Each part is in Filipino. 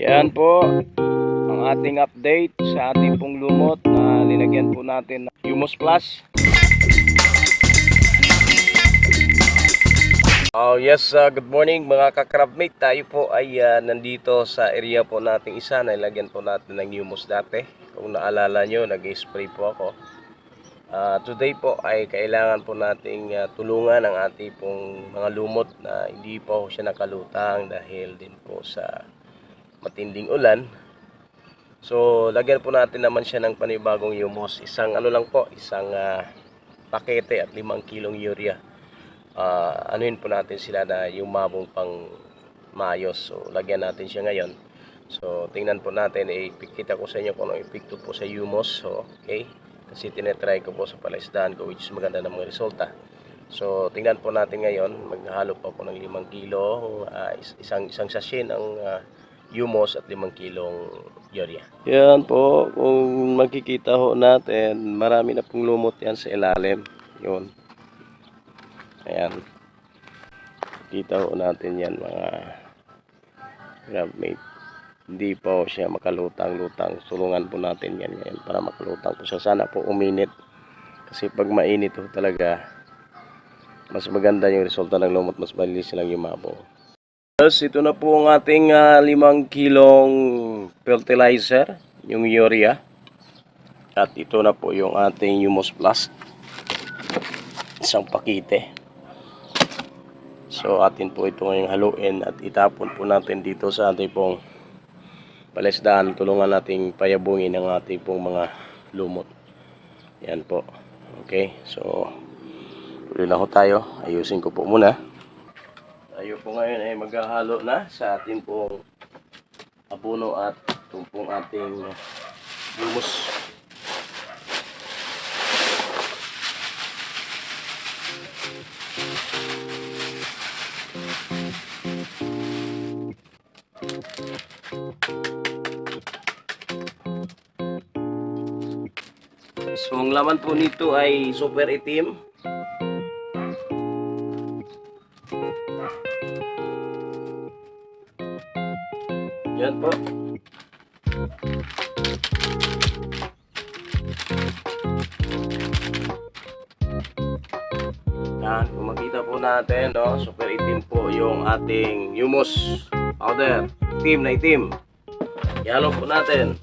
Yan po ang ating update sa ating pong lumot na nilagyan po natin ng Humus Plus. Oh yes, uh, good morning mga kakrabmate. Tayo po ay uh, nandito sa area po nating isa na ilagyan po natin ng humus dati. Kung naalala nyo, nag-spray po ako. Ah, today po ay kailangan po nating ah, tulungan ang ating pong mga lumot na hindi po siya nakalutang dahil din po sa matinding ulan. So, lagyan po natin naman siya ng panibagong humus. Isang ano lang po, isang ah, pakete at limang kilong urea. Ah, anuin po natin sila na yung mabong pang maayos. So, lagyan natin siya ngayon. So, tingnan po natin. Ipikita ko sa inyo kung anong epekto po sa humus. So, okay. Kasi tinetry ko po sa palaisdaan ko which is maganda ng mga resulta. So, tingnan po natin ngayon. Maghalo po ako ng 5 kilo. is- isang, isang sachet ng ah, humus at 5 kilong urea. Yan po. Kung makikita ho natin, marami na pong lumot yan sa ilalim. Yun. Ayan. Kita ho natin yan mga grabmate. Hindi po siya makalutang-lutang. Sulungan po natin yan ngayon para makalutang po siya. Sana po uminit. Kasi pag mainit ho talaga, mas maganda yung resulta ng lumot. Mas malinis silang yumabong. Tapos ito na po ang ating 5 kilong fertilizer, yung urea. At ito na po yung ating humus plus. Isang pakite. So atin po ito ngayong haluin at itapon po natin dito sa ating pong palisdaan. Tulungan nating payabungin ang ating pong mga lumot. Yan po. Okay. So tuloy ho tayo. Ayusin ko po muna. Tayo po ngayon ay maghahalo na sa ating pong abono at itong pong ating humus. So ang laman po nito ay super itim. Yan po. Yan, kung makita po natin, no, super itim po yung ating humus powder. Itim na itim. Ihalo po natin.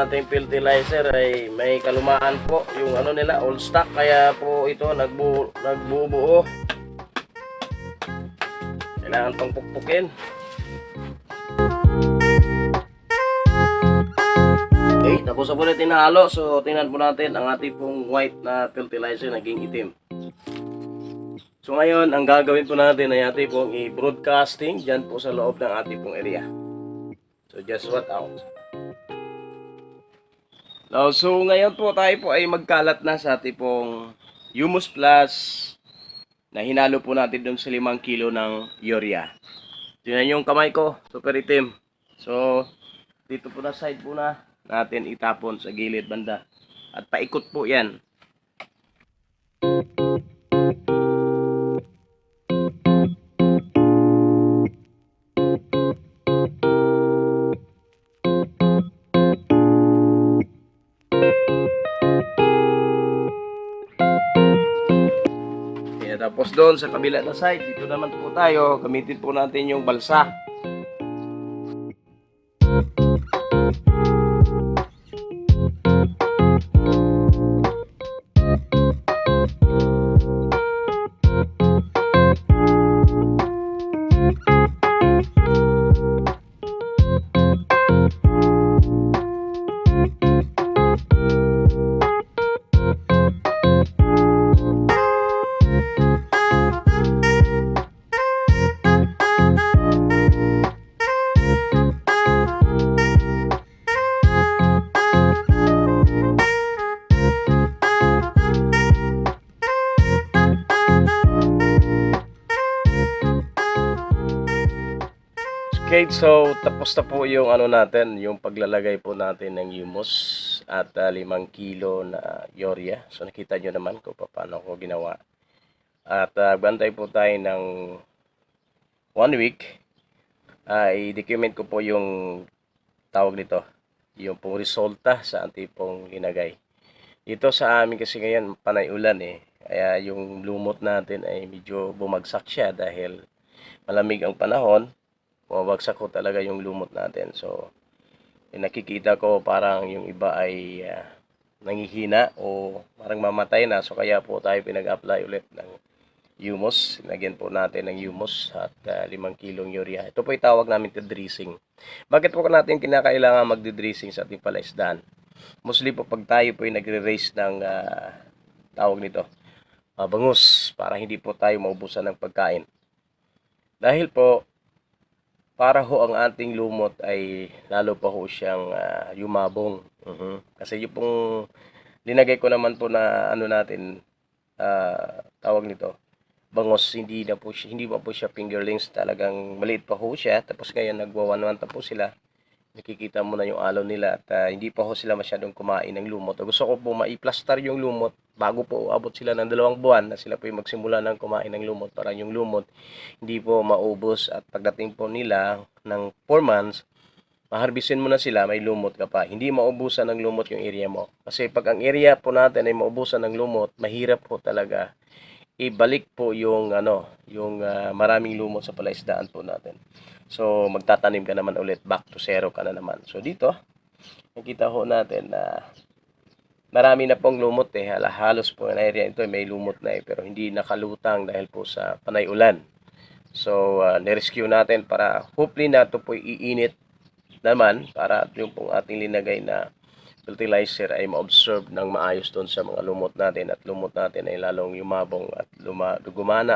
Nating fertilizer ay may kalumaan po yung ano nila all stock kaya po ito nagbu nagbubuo. Kailangan pang pukpukin. Okay, tapos na po natin tinahalo. So, tingnan po natin ang ating pong white na fertilizer naging itim. So, ngayon, ang gagawin po natin ay ating pong i-broadcasting dyan po sa loob ng ating pong area. So, just what out. Now, so ngayon po tayo po ay magkalat na sa ating pong Humus Plus na hinalo po natin doon sa 5 kilo ng urea. Tingnan yung kamay ko, super itim. So, dito po na side po na natin itapon sa gilid banda. At paikot po yan. Tapos doon sa kabila na side, dito naman po tayo, gamitin po natin yung balsa. Okay, so tapos na po yung ano natin, yung paglalagay po natin ng humus at ah, limang kilo na urea. So nakita nyo naman kung paano ko ginawa. At uh, bantay po tayo ng one week. ay i-document ko po yung tawag nito, yung pong resulta sa ating pong linagay. Dito sa amin kasi ngayon panay ulan eh. Kaya yung lumot natin ay medyo bumagsak siya dahil malamig ang panahon bumabagsak ko talaga yung lumot natin. So, yung nakikita ko parang yung iba ay ah, nangihina o parang mamatay na. So, kaya po tayo pinag-apply ulit ng humus. Lagyan po natin ng humus at 5 kilong urea. Ito po yung tawag namin to dressing. Bakit po natin kinakailangan magdi-dressing sa ating palaisdaan? Mostly po pag tayo po ay nagre-raise ng ah, tawag nito, ah, bangus para hindi po tayo maubusan ng pagkain. Dahil po para ho ang ating lumot ay lalo pa ho siyang ah, yumabong. Mhm. Kasi yung pong linagay ko naman po na ano natin ah, tawag nito bangos hindi na po siya, hindi pa po siya fingerlings talagang maliit pa ho siya tapos ngayon nagwawanwan pa po sila nakikita mo na yung alo nila at ah, hindi pa ho sila masyadong kumain ng lumot gusto ko po maiplastar yung lumot bago po abot sila ng dalawang buwan na sila po yung magsimula ng kumain ng lumot para yung lumot hindi po maubos at pagdating po nila ng 4 months, maharbisin mo na sila, may lumot ka pa. Hindi maubusan ng lumot yung area mo. Kasi pag ang area po natin ay maubusan ng lumot, mahirap po talaga ibalik po yung ano, yung ah, maraming lumot sa palaisdaan po natin. So magtatanim ka naman ulit, back to zero ka na naman. So dito, nakita ho natin na marami na pong lumot eh. Halos po na area ito ay may lumot na eh, pero hindi nakalutang dahil po sa panay ulan. So, uh, nirescue natin para hopefully na ito po iinit naman para yung pong ating linagay na fertilizer ay ma-observe ng maayos doon sa mga lumot natin at lumot natin ay lalong yumabong at luma, gumana,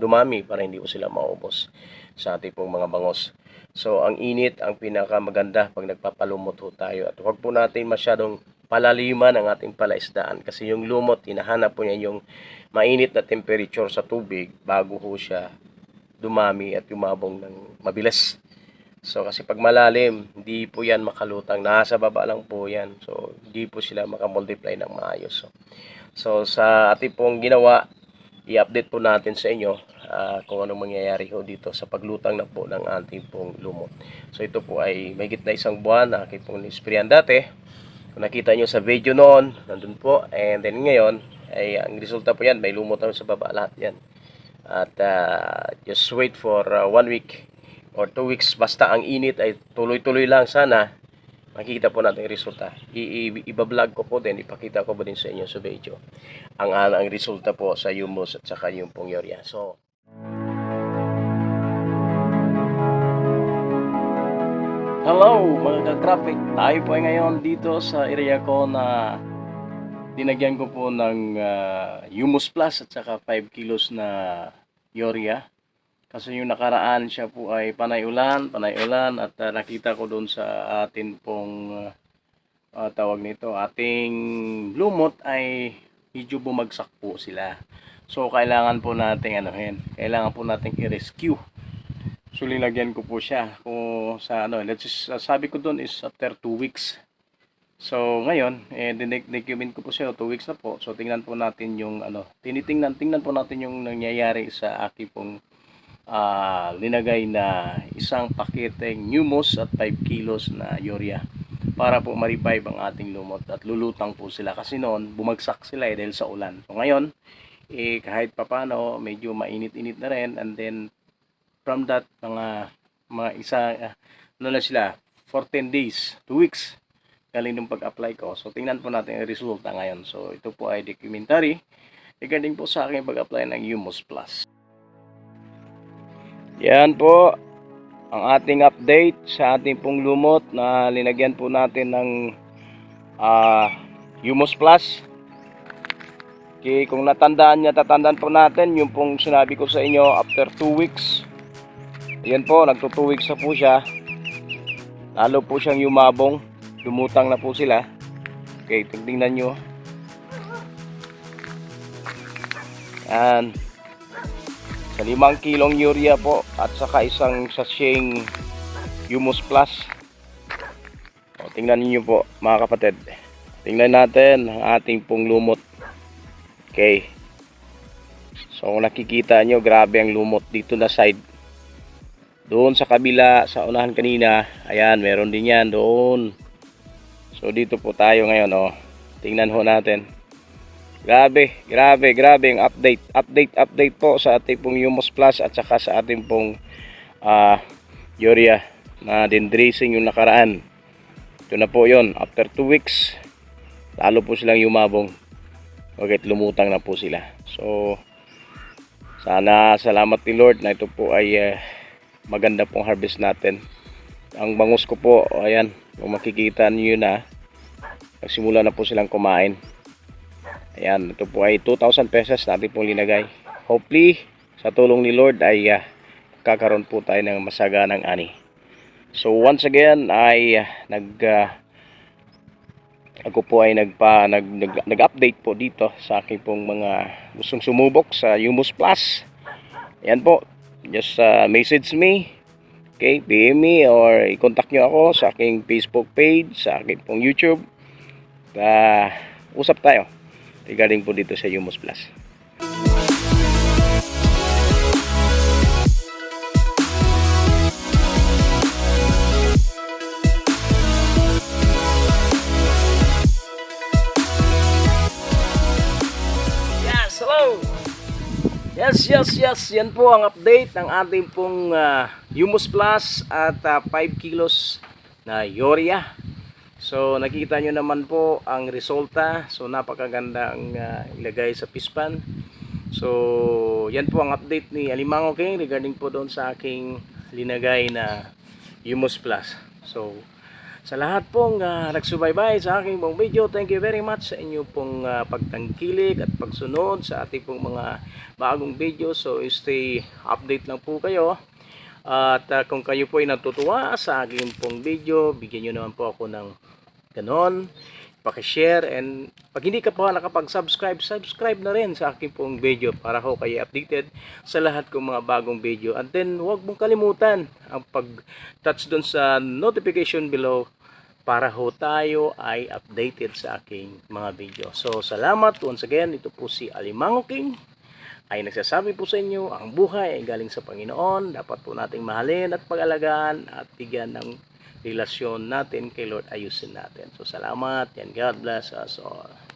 dumami para hindi po sila maubos sa ating pong mga bangos. So, ang init ang pinakamaganda pag nagpapalumot ho tayo at huwag po natin masyadong palaliman ang ating palaisdaan kasi yung lumot, hinahanap po niya yung mainit na temperature sa tubig bago ho siya dumami at yumabong ng mabilis. So kasi pag malalim, hindi po yan makalutang. Nasa baba lang po yan. So hindi po sila makamultiply ng maayos. So, so sa ating pong ginawa, i-update po natin sa inyo ah, kung anong mangyayari ho dito sa paglutang na po ng ating pong lumot. So ito po ay may na isang buwan na aking pong nispriyan dati. Kung nakita nyo sa video noon, nandun po. And then ngayon, ay ang resulta po yan, may lumot na sa baba lahat yan. At ah, just wait for ah, one week or two weeks. Basta ang init ay tuloy-tuloy lang sana. Makikita po natin yung resulta. I- i- ibablog ko po din, ipakita ko po din sa inyo sa video. Ang, ang, ang resulta po sa humus at saka yung pong urea. So, Hello mga ka-traffic. Tayo po ay ngayon dito sa area ko na dinagyan ko po ng ah, Humus Plus at saka 5 kilos na urea. Kasi yung nakaraan siya po ay panay ulan, panay ulan at ah, nakita ko doon sa atin pong ah, tawag nito, ating lumot ay medyo bumagsak po sila. So kailangan po nating anuhin, kailangan po nating i-rescue. So linagyan ko po siya kung sa ano, let's just, uh, sabi ko doon is after 2 weeks. So ngayon, eh dinig-document ko po siya 2 weeks na po. So tingnan po natin yung ano, tinitingnan tingnan po natin yung nangyayari sa aking pong ah, linagay na isang paketeng humus at 5 kilos na urea para po ma-revive ang ating lumot at lulutang po sila. Kasi noon bumagsak sila eh dahil sa ulan. So ngayon, eh kahit papano medyo mainit-init na rin. And then from that mga mga isa ah, ano na sila 14 days 2 weeks galing nung pag-apply ko. So tingnan po natin ang resulta ngayon. So ito po ay documentary regarding po sa aking pag-apply ng Humus Plus yan po ang ating update sa ating pong lumot na linagyan po natin ng ah, Humus Plus Okay, kung natandaan niya, tatandaan po natin yung pong sinabi ko sa inyo after 2 weeks Ayan po, nagto 2 weeks na po siya. Lalo po siyang yumabong. Lumutang na po sila. Okay, tingnan nyo. Yan. Sa limang kilong urea po at saka isang sacheng Humus Plus. O, tingnan niyo po mga kapatid. Tingnan natin ang ating pong lumot. Okay. So nakikita nyo, grabe ang lumot dito na side. Doon sa kabila, sa unahan kanina, ayan, meron din yan doon. So dito po tayo ngayon, oh. Tingnan ho natin. Grabe, grabe, grabe ang update. Update, update po sa ating pong Humus Plus at saka sa ating pong ah Urea na dendressing yung nakaraan. Ito na po yon After 2 weeks, lalo po silang yumabong. Bakit lumutang na po sila. So, sana salamat ni Lord na ito po ay eh, maganda pong harvest natin. Ang bangus ko po, ayan, kung makikita niyo na, nagsimula na po silang kumain. Ayan, ito po ay 2,000 pesos natin pong linagay. Hopefully, sa tulong ni Lord ay ah, kakaroon po tayo ng masaganang ani. So once again ay ah, nag ah, ako po ay nagpa nag, nag, nag-update po dito sa aking pong mga gustong sumubok sa Humus Plus. Ayan po. Just ah, message me. Okay, PM me or i-contact nyo ako sa aking Facebook page, sa aking pong YouTube. Ah, usap tayo regarding po dito sa Humus Plus. Yes, hello! Yes, yes, yes. Yan po ang update ng ating pong ah, Humus Plus at ah, 5 kilos na Yoria. So, nakita nyo naman po ang resulta. So, napakaganda ang ah, ilagay sa pispan. So, yan po ang update ni Alimango King regarding po doon sa aking linagay na Humus Plus. So, sa lahat pong uh, nagsubaybay sa aking pong video, thank you very much sa inyo pong ah, pagtangkilik at pagsunod sa ating pong mga bagong video. So stay update lang po kayo. At ah, kung kayo po ay natutuwa sa aking pong video, bigyan nyo naman po ako ng ganon. Pakishare and pag hindi ka pa nakapag-subscribe, subscribe na rin sa aking pong video para ho kayo updated sa lahat kong mga bagong video. And then huwag mong kalimutan ang pag-touch doon sa notification below para ho tayo ay updated sa aking mga video. So salamat once again. Ito po si Alimango King ay nagsasabi po sa inyo, ang buhay ay galing sa Panginoon. Dapat po nating mahalin at pag-alagaan at bigyan ng relasyon natin kay Lord ayusin natin. So salamat and God bless us all.